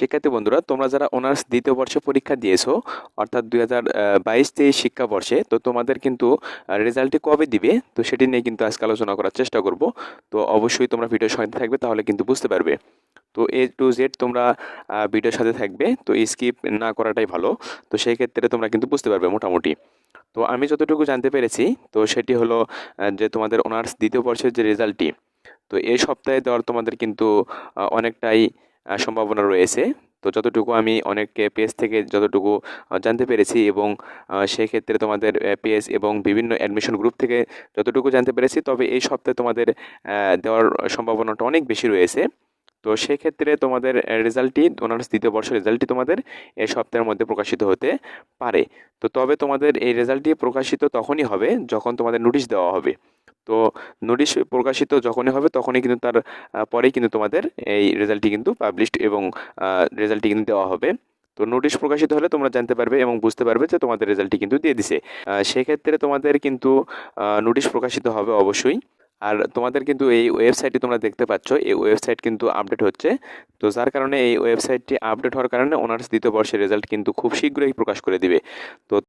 শিক্ষার্থী বন্ধুরা, তোমরা যারা অনার্স দ্বিতীয় বর্ষে পরীক্ষা দিয়েছ, অর্থাৎ দুই হাজার বাইশ তেইশ শিক্ষাবর্ষে, তো তোমাদের কিন্তু রেজাল্টটি কবে দিবে? তো সেটি নিয়ে কিন্তু আজকে আলোচনা করার চেষ্টা করব। তো অবশ্যই তোমরা ভিডিওর সঙ্গে থাকবে, তাহলে কিন্তু বুঝতে পারবে। তো এ টু জেড তোমরা ভিডিওর সাথে থাকবে, তো স্কিপ না করাটাই ভালো। তো সেই ক্ষেত্রে তোমরা কিন্তু বুঝতে পারবে মোটামুটি। তো আমি যতটুকু জানতে পেরেছি, তো সেটি হলো যে তোমাদের অনার্স দ্বিতীয় বর্ষের যে রেজাল্টটি তো এই সপ্তাহে দেওয়ার তোমাদের কিন্তু অনেকটাই সম্ভাবনা রয়েছে। তো যতটুকু আমি অনেক পেজ থেকে যতটুকু জানতে পেরেছি এবং আহ, সেই ক্ষেত্রে তোমাদের পেজ এবং বিভিন্ন অ্যাডমিশন গ্রুপ থেকে যতটুকু জানতে পেরেছি তবে এই সপ্তাহে তোমাদের দেওয়ার সম্ভাবনাটা অনেক বেশি রয়েছে। তো সেক্ষেত্রে তোমাদের রেজাল্টটি অনার্স দ্বিতীয় বর্ষের রেজাল্টটি তোমাদের এই সপ্তাহের মধ্যে প্রকাশিত হতে পারে। তো তবে তোমাদের এই রেজাল্টটি প্রকাশিত তখনই হবে যখন তোমাদের নোটিশ দেওয়া হবে। তো নোটিশ প্রকাশিত যখনই হবে, তখনই কিন্তু তার পরেই কিন্তু তোমাদের এই রেজাল্টটি কিন্তু পাবলিশড এবং রেজাল্টটি কিন্তু দেওয়া হবে। তো নোটিশ প্রকাশিত হলে তোমরা জানতে পারবে এবং বুঝতে পারবে যে তোমাদের রেজাল্টটি কিন্তু দিয়ে দিছে। সেক্ষেত্রে তোমাদের কিন্তু নোটিশ প্রকাশিত হবে অবশ্যই। আর তোমাদের কিন্তু এই ওয়েবসাইটটি তোমরা দেখতে পাচ্ছ, এই ওয়েবসাইট কিন্তু আপডেট হচ্ছে। তো যার কারণে এই ওয়েবসাইটটি আপডেট হওয়ার কারণে অনার্স দ্বিতীয় বর্ষের রেজাল্ট কিন্তু খুব শীঘ্রই প্রকাশ করে দিবে। তো